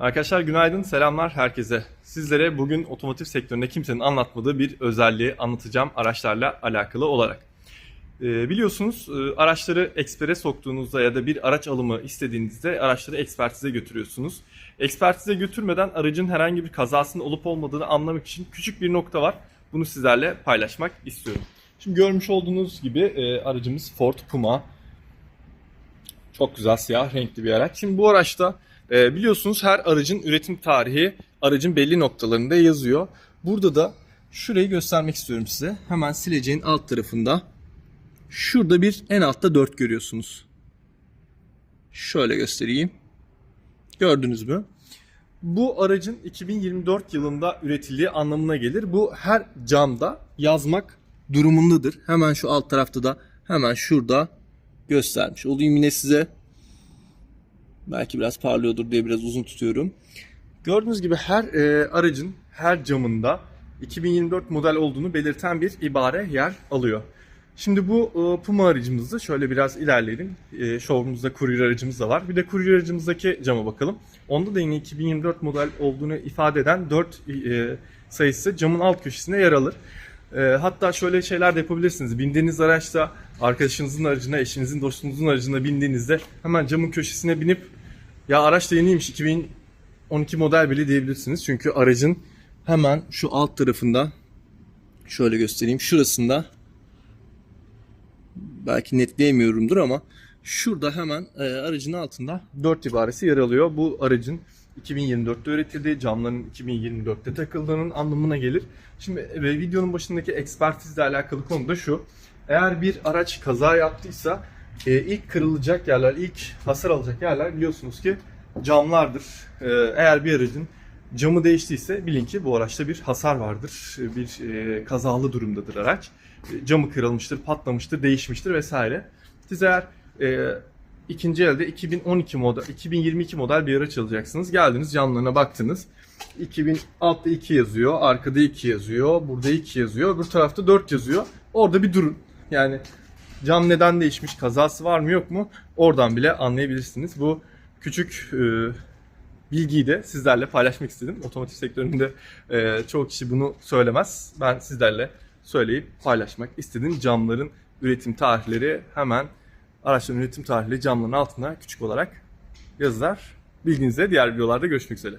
Arkadaşlar günaydın, selamlar herkese. Sizlere bugün otomotiv sektöründe kimsenin anlatmadığı bir özelliği anlatacağım araçlarla alakalı olarak. Ee, biliyorsunuz e, araçları ekspere soktuğunuzda ya da bir araç alımı istediğinizde araçları ekspertize götürüyorsunuz. Ekspertize götürmeden aracın herhangi bir kazasının olup olmadığını anlamak için küçük bir nokta var. Bunu sizlerle paylaşmak istiyorum. Şimdi görmüş olduğunuz gibi e, aracımız Ford Puma. Çok güzel siyah renkli bir araç. Şimdi bu araçta e, biliyorsunuz her aracın üretim tarihi aracın belli noktalarında yazıyor. Burada da şurayı göstermek istiyorum size. Hemen sileceğin alt tarafında şurada bir en altta 4 görüyorsunuz. Şöyle göstereyim. Gördünüz mü? Bu aracın 2024 yılında üretildiği anlamına gelir. Bu her camda yazmak durumundadır. Hemen şu alt tarafta da hemen şurada göstermiş olayım yine size. Belki biraz parlıyordur diye biraz uzun tutuyorum. Gördüğünüz gibi her e, aracın her camında 2024 model olduğunu belirten bir ibare yer alıyor. Şimdi bu e, Puma aracımızda şöyle biraz ilerleyelim. E, showroom'umuzda kuryer aracımız da var. Bir de kuryer aracımızdaki cama bakalım. Onda da yine 2024 model olduğunu ifade eden 4 e, sayısı camın alt köşesinde yer alır. E, hatta şöyle şeyler de yapabilirsiniz. Bindiğiniz araçta arkadaşınızın aracına, eşinizin, dostunuzun aracına bindiğinizde hemen camın köşesine binip ya araç da yeniymiş 2012 model bile diyebilirsiniz. Çünkü aracın hemen şu alt tarafında şöyle göstereyim. Şurasında belki netleyemiyorumdur ama şurada hemen e, aracın altında 4 ibaresi yer alıyor. Bu aracın 2024'te üretildiği, camların 2024'te takıldığının anlamına gelir. Şimdi e, videonun başındaki ekspertizle alakalı konu da şu. Eğer bir araç kaza yaptıysa e, ilk kırılacak yerler, ilk hasar alacak yerler biliyorsunuz ki camlardır. E, eğer bir aracın camı değiştiyse bilin ki bu araçta bir hasar vardır. E, Bir e, kazalı durumdadır araç. E, camı kırılmıştır, patlamıştır, değişmiştir vesaire. Siz eğer e, ikinci elde 2012 model, 2022 model bir araç alacaksınız. Geldiniz camlarına baktınız. 2000 altta 2 yazıyor, arkada 2 yazıyor, burada 2 yazıyor, öbür tarafta 4 yazıyor. Orada bir durun. Yani cam neden değişmiş, kazası var mı yok mu? Oradan bile anlayabilirsiniz. Bu küçük e, bilgiyi de sizlerle paylaşmak istedim. Otomotiv sektöründe e, çoğu kişi bunu söylemez. Ben sizlerle söyleyip paylaşmak istedim. Camların üretim tarihleri hemen araçların üretim tarihleri camların altına küçük olarak yazılar. Bilginize diğer videolarda görüşmek üzere.